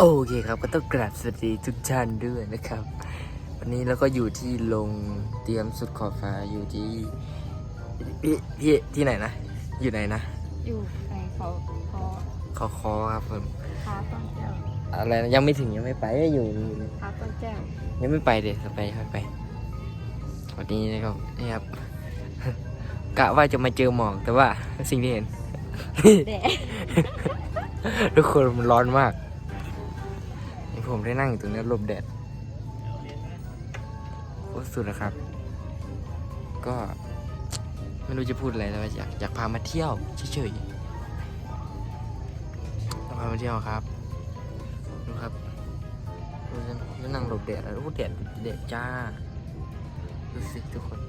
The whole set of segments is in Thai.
โอเคครับก็ต้องกราบสวัสดีทุกท่านด้วยนะครับ วันนี้เราก็อยู่ที่โรงเตรียมสุดขอบฟ้าอยู่ที่พี่พี่ที่ไหนนะ อยู่ไหนนะ อยู่ในเขาเขาขอคอครับผมพาต้นแก้วอะไรนะยังไม่ถึงยังไม่ไปอยู่พาต้นแก้วยังไม่ไปเด็ดไปไปไปวันนี้นะครับนี่ครับกะว่าจะมาเจอหมอกแต่ว่าสิ่งที่เห็น แดด ทุกคนมันร้อนมากนี่ ผมได้นั่งอยู่ตรงนี้หลบแดดโคตรสุดนะครับ ก็ไม่รู้จะพูดอะไรแต่ว่าอยากอยากพามาเที่ยวเฉยๆอยากพามาเที่ยวครับดูครับดูฉันฉันนั่งหลบแดดแล้วโอ้แดดแดดจ้าดูสิทุกคน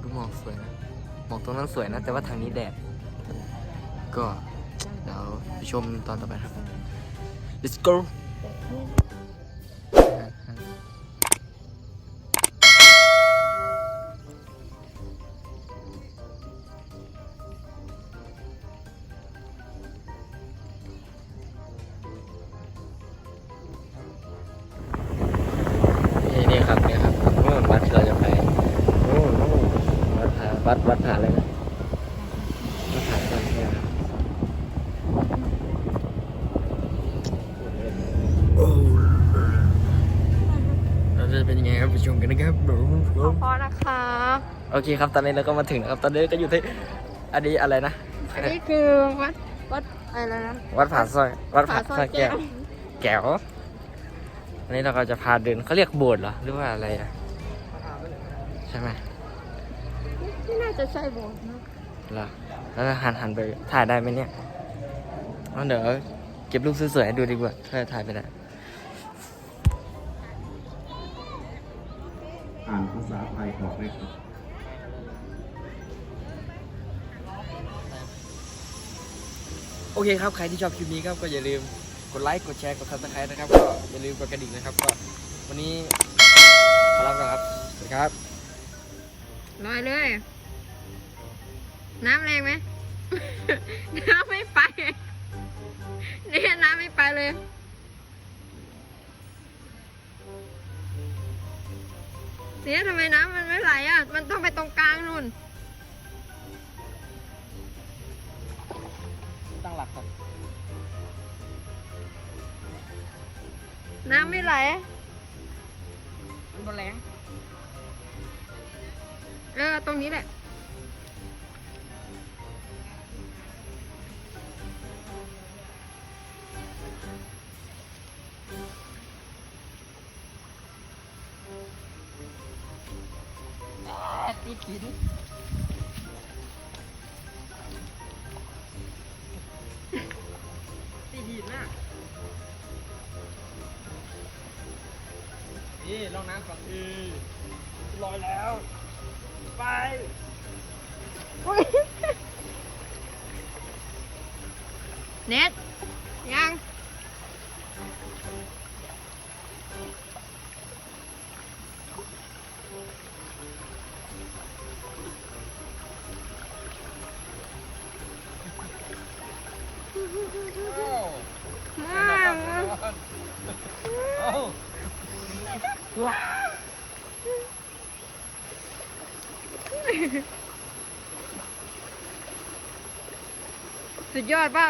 ดูหมอกสวยนะหมอกตรงนั้นสวยนะ แต่ว่าทางนี้แดด ก็เดี๋ยวไปชมตอนต่อไปครับ let's go นี่ครับนี่ครับนู่นวัดที่เราจะไปนู่นนู่นวัดผาวัดวัดผาอะไรนะวัดผาอะไรเนี่ยครับโอ้เราจะเป็นยังไง ครับไปชมกันนะครับขอพอนะคะ โอเคครับตอนนี้เราก็มาถึงนะครับตอนนี้ก็อยู่ที่อันนี้อะไรนะอันนี้คือวัดวัดอะไรนะวัดผาสร้อยวัดผาผาสสร้ร้ออยยแก้แก้ววแก้วอันนี้เราก็จะพาเดินเขาเรียกโบสถ์เหรอหรือว่าอะไรอะใช่ไหมที่น่าจะใช่โบสถ์นะเหรอแล้วหันหันไปถ่ายได้ไหมเนี่ยเอาเดี๋ยวเก็บรูปสวยๆให้ดูดีกว่าถ้าถ่ายไปได้ อ่านภาษาไทยออกไหมครับโอเคครับ ใครที่ชอบคลิปนี้ครับก็อย่าลืมกดไลค์ กดแชร์ กดซับสไครต์นะครับ ก็อย่าลืมกดกระดิ่งนะครับ ก็วันนี้ขอลาไปก่อนครับ สวัสดีครับ ลอยเลย น้ำแรงไหม น้ำไม่ไปเนี่ยน้ำไม่ไปเลย เนี่ยทำไมน้ำมันไม่ไหลอะ มันต้องไปตรงกลางนู่น ตั้งหลักครับน้ำไม่ไหล มันบนแรงเออ ตรงนี้แหละ ตีหินตีหินน่ะนี่ลองน้ำก่อนอือลอยแล้ว ไปเน็ต สุดยอดเปล่า